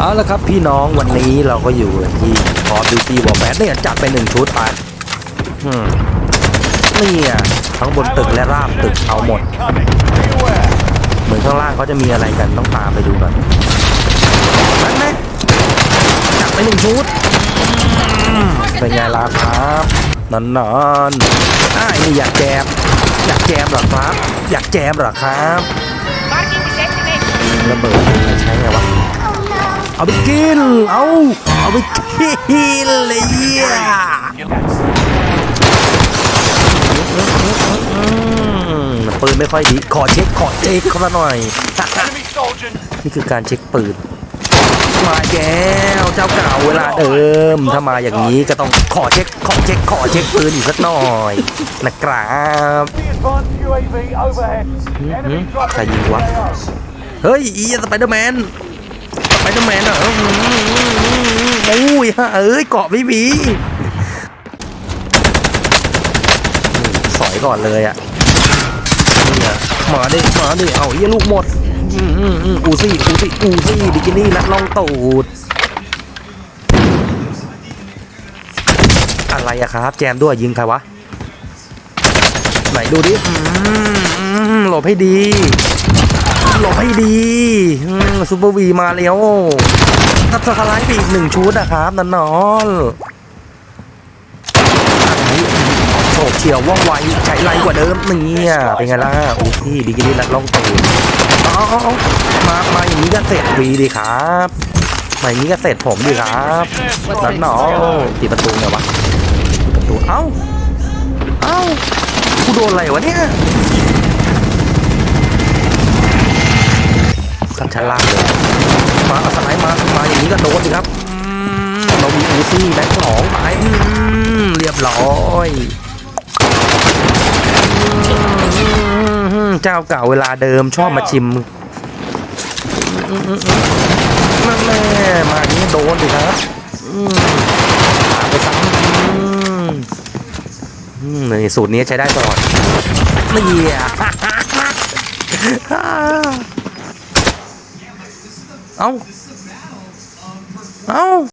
เอาละครับพี่น้องวันนี้เราก็อยู่ที่คอร์ดิวตี้วอลแฟเนี่ยจัดไปหนึ่งชุดไปอืมนี่อะทั้งบนตึกและราบตึกเอาหมด เหมือนข้างล่างเขาจะมีอะไรกันต้องตามไปดูก่อนนั่นไหมจัดไปหนึ่งชุดเป็นไงล่ะครับนอนนอนอ้ายนี่อยากแจมอยากแจมหรอครับ อยากแจมหรอครับระเบิด เอาไปกิน เอาเอาไปกินเลยเหี้ยอืมปืนไม่ค่อยดี ขอเช็ค ขอเช็คเขาหน่อย Enemy soldier. นี่คือการเช็คปืน มาแก้วเจ้าเก่าเวลาเดิม ถ้ามาอย่างนี้ก็ต้องขอเช็ค ขอเช็ค ขอเช็คปืนอีกสักหน่อยนะครับ The advanced UAV overhead. Enemy Hmm? dropping Sao nhiều quá. AO. เฮ้ยอีสไปเดอร์แมนสไป เดอร์แมนอะอุ๊ยฮะเอ้ยเกาะไม่มีสอยก่อนเลยอะนี่อะมาดิมาดิเอาเยี่ยลูกหมดอูซี่อูซี่อูซี่บิกินี่และลองตูดอะไรอะครับ แจมด้วยยิงใครวะ ไหนดูดิหลบให้ดี หลบให้ดีซูเปอร์วีมาแล้วถ้าสไลด์ไปอีกหนึ่งชุดนะครับนันนอนโฉบเฉียวว่องไวใช้ไรกว่าเดิมเนี่ยเป็นไงล่ะโอ้พี่บิกินี่ลัดล่องตูดเอาเอาเอามามาอย่างนี้ก็เสร็จวีดีครับมาอย่างนี้ก็เสร็จผมดีครับนันนอนปิดประตูไงวะปิดประตูเอ้าเอ้ากูโดนอะไรวะเนี่ย ขับ ชั้นล่างเลยมาเอาสไลด์มามาอย่างนี้ก็โดนสิครับเรามีอูซี่แบ็คสองไปอืมเรียบร้อยอืมเจ้าเก่าเวลาเดิมชอบมาชิมนั่นแน่มาอย่างนี้โดนสิครับตามไปซ้ำนี่สูตรนี้ใช้ได้ตลอดเนี่อะ เอ้า เอ้า